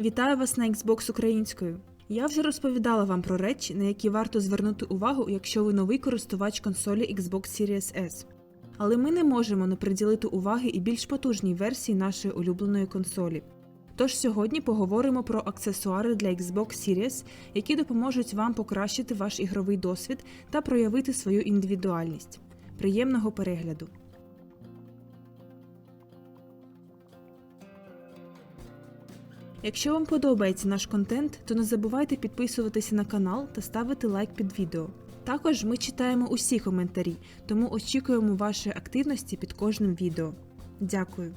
Вітаю вас на Xbox українською. Я вже розповідала вам про речі, на які варто звернути увагу, якщо ви новий користувач консолі Xbox Series S. Але ми не можемо не приділити уваги і більш потужній версії нашої улюбленої консолі. Тож сьогодні поговоримо про аксесуари для Xbox Series, які допоможуть вам покращити ваш ігровий досвід та проявити свою індивідуальність. Приємного перегляду! Якщо вам подобається наш контент, то не забувайте підписуватися на канал та ставити лайк під відео. Також ми читаємо усі коментарі, тому очікуємо вашої активності під кожним відео. Дякую.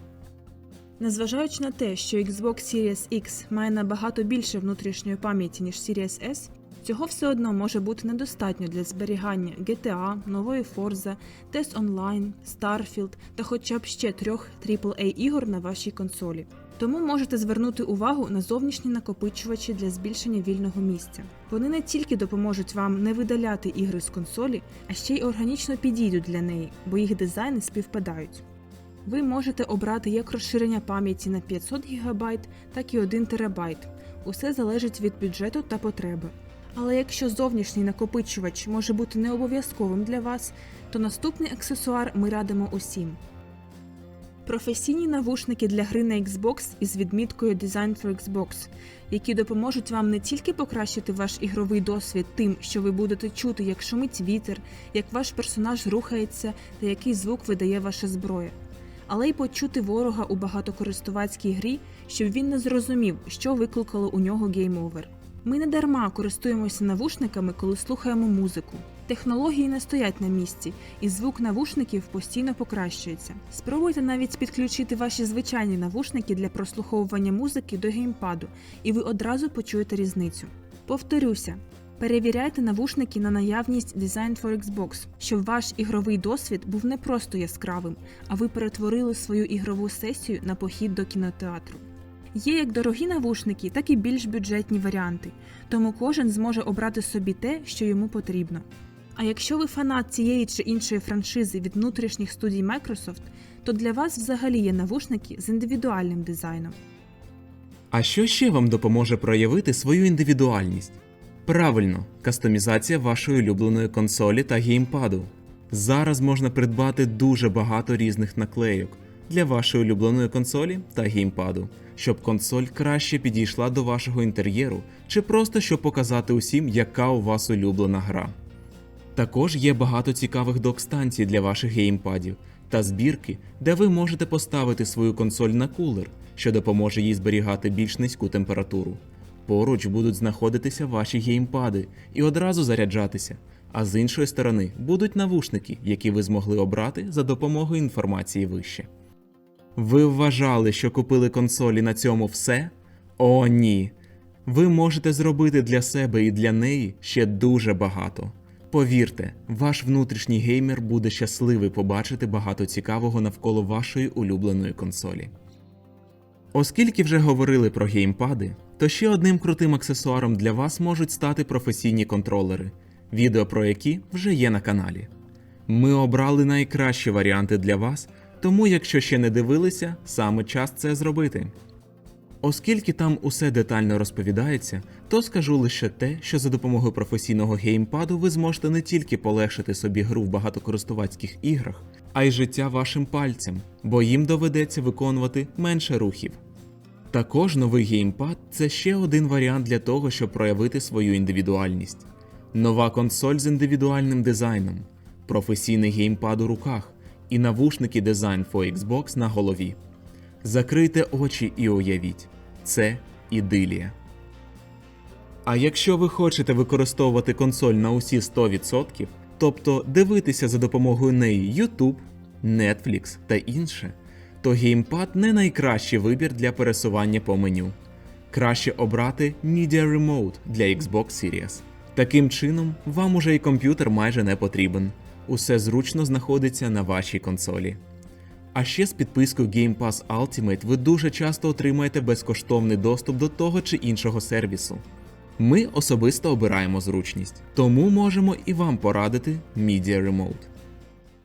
Незважаючи на те, що Xbox Series X має набагато більше внутрішньої пам'яті, ніж Series S, цього все одно може бути недостатньо для зберігання GTA, нової Forza, TES Online, Starfield та хоча б ще трьох AAA ігор на вашій консолі. Тому можете звернути увагу на зовнішні накопичувачі для збільшення вільного місця. Вони не тільки допоможуть вам не видаляти ігри з консолі, а ще й органічно підійдуть для неї, бо їх дизайни співпадають. Ви можете обрати як розширення пам'яті на 500 ГБ, так і 1 ТБ. Усе залежить від бюджету та потреби. Але якщо зовнішній накопичувач може бути не обов'язковим для вас, то наступний аксесуар ми радимо усім. Професійні навушники для гри на Xbox із відміткою Design for Xbox, які допоможуть вам не тільки покращити ваш ігровий досвід тим, що ви будете чути, як шумить вітер, як ваш персонаж рухається та який звук видає ваша зброя, але й почути ворога у багатокористувацькій грі, щоб він не зрозумів, що викликало у нього гейм-овер. Ми не дарма користуємося навушниками, коли слухаємо музику. Технології не стоять на місці, і звук навушників постійно покращується. Спробуйте навіть підключити ваші звичайні навушники для прослуховування музики до геймпаду, і ви одразу почуєте різницю. Повторюся. Перевіряйте навушники на наявність Design for Xbox, щоб ваш ігровий досвід був не просто яскравим, а ви перетворили свою ігрову сесію на похід до кінотеатру. Є як дорогі навушники, так і більш бюджетні варіанти, тому кожен зможе обрати собі те, що йому потрібно. А якщо ви фанат цієї чи іншої франшизи від внутрішніх студій Microsoft, то для вас взагалі є навушники з індивідуальним дизайном. А що ще вам допоможе проявити свою індивідуальність? Правильно, кастомізація вашої улюбленої консолі та геймпаду. Зараз можна придбати дуже багато різних наклейок для вашої улюбленої консолі та геймпаду, щоб консоль краще підійшла до вашого інтер'єру, чи просто щоб показати усім, яка у вас улюблена гра. Також є багато цікавих док-станцій для ваших геймпадів та збірки, де ви можете поставити свою консоль на кулер, що допоможе їй зберігати більш низьку температуру. Поруч будуть знаходитися ваші геймпади і одразу заряджатися, а з іншої сторони будуть навушники, які ви змогли обрати за допомогою інформації вище. Ви вважали, що купили консолі на цьому все? О, ні. Ви можете зробити для себе і для неї ще дуже багато. Повірте, ваш внутрішній геймер буде щасливий побачити багато цікавого навколо вашої улюбленої консолі. Оскільки вже говорили про геймпади, то ще одним крутим аксесуаром для вас можуть стати професійні контролери, відео про які вже є на каналі. Ми обрали найкращі варіанти для вас, тому якщо ще не дивилися, саме час це зробити. Оскільки там усе детально розповідається, то скажу лише те, що за допомогою професійного геймпаду ви зможете не тільки полегшити собі гру в багатокористувацьких іграх, а й життя вашим пальцям, бо їм доведеться виконувати менше рухів. Також новий геймпад це ще один варіант для того, щоб проявити свою індивідуальність. Нова консоль з індивідуальним дизайном, професійний геймпад у руках і навушники Design for Xbox на голові. Закрийте очі і уявіть, це ідилія. А якщо ви хочете використовувати консоль на усі 100%, тобто дивитися за допомогою неї YouTube, Netflix та інше, то геймпад не найкращий вибір для пересування по меню. Краще обрати Media Remote для Xbox Series. Таким чином, вам уже і комп'ютер майже не потрібен. Усе зручно знаходиться на вашій консолі. А ще з підпискою Game Pass Ultimate ви дуже часто отримаєте безкоштовний доступ до того чи іншого сервісу. Ми особисто обираємо зручність, тому можемо і вам порадити Media Remote.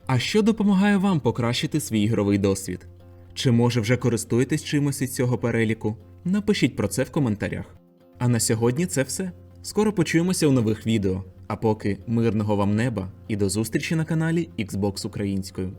А що допомагає вам покращити свій ігровий досвід? Чи може вже користуєтесь чимось із цього переліку? Напишіть про це в коментарях. А на сьогодні це все. Скоро почуємося у нових відео. А поки мирного вам неба і до зустрічі на каналі Xbox Українською.